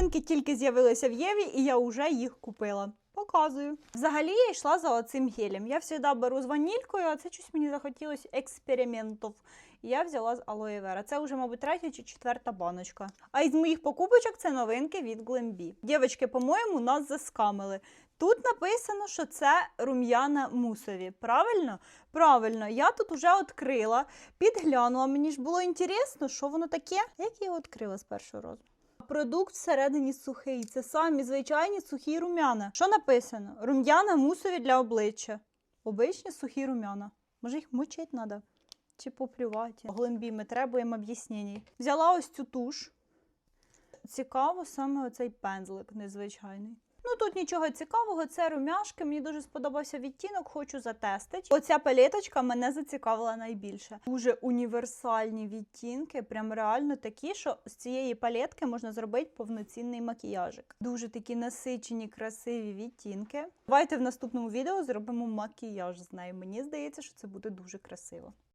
Новинки тільки з'явилися в Єві, і я вже їх купила. Показую. Взагалі я йшла за оцим гелем. Я завжди беру з ванількою, а це щось мені захотілося експериментів. Я взяла з алоє вера. Це вже, мабуть, третя чи четверта баночка. А із моїх покупочок це новинки від Glambi. Дівчатки, по-моєму, нас заскамили. Тут написано, що це рум'яна мусові. Правильно? Правильно, я тут вже відкрила, підглянула. Мені ж було інтересно, що воно таке. Як я його відкрила з першого разу? Продукт всередині сухий. Це самі звичайні сухі рум'яна. Що написано? Рум'яна мусові для обличчя. Обичні сухі рум'яна. Може їх мочити треба? Чи поплювати? Глимбі, ми требуємо об'яснень. Взяла ось цю туш. Цікаво саме оцей пензлик незвичайний. Ну тут нічого цікавого, це румяшки. Мені дуже сподобався відтінок, хочу затестити. Оця палеточка мене зацікавила найбільше. Дуже універсальні відтінки, прям реально такі, що з цієї палетки можна зробити повноцінний макіяжик. Дуже такі насичені, красиві відтінки. Давайте в наступному відео зробимо макіяж з нею. Мені здається, що це буде дуже красиво.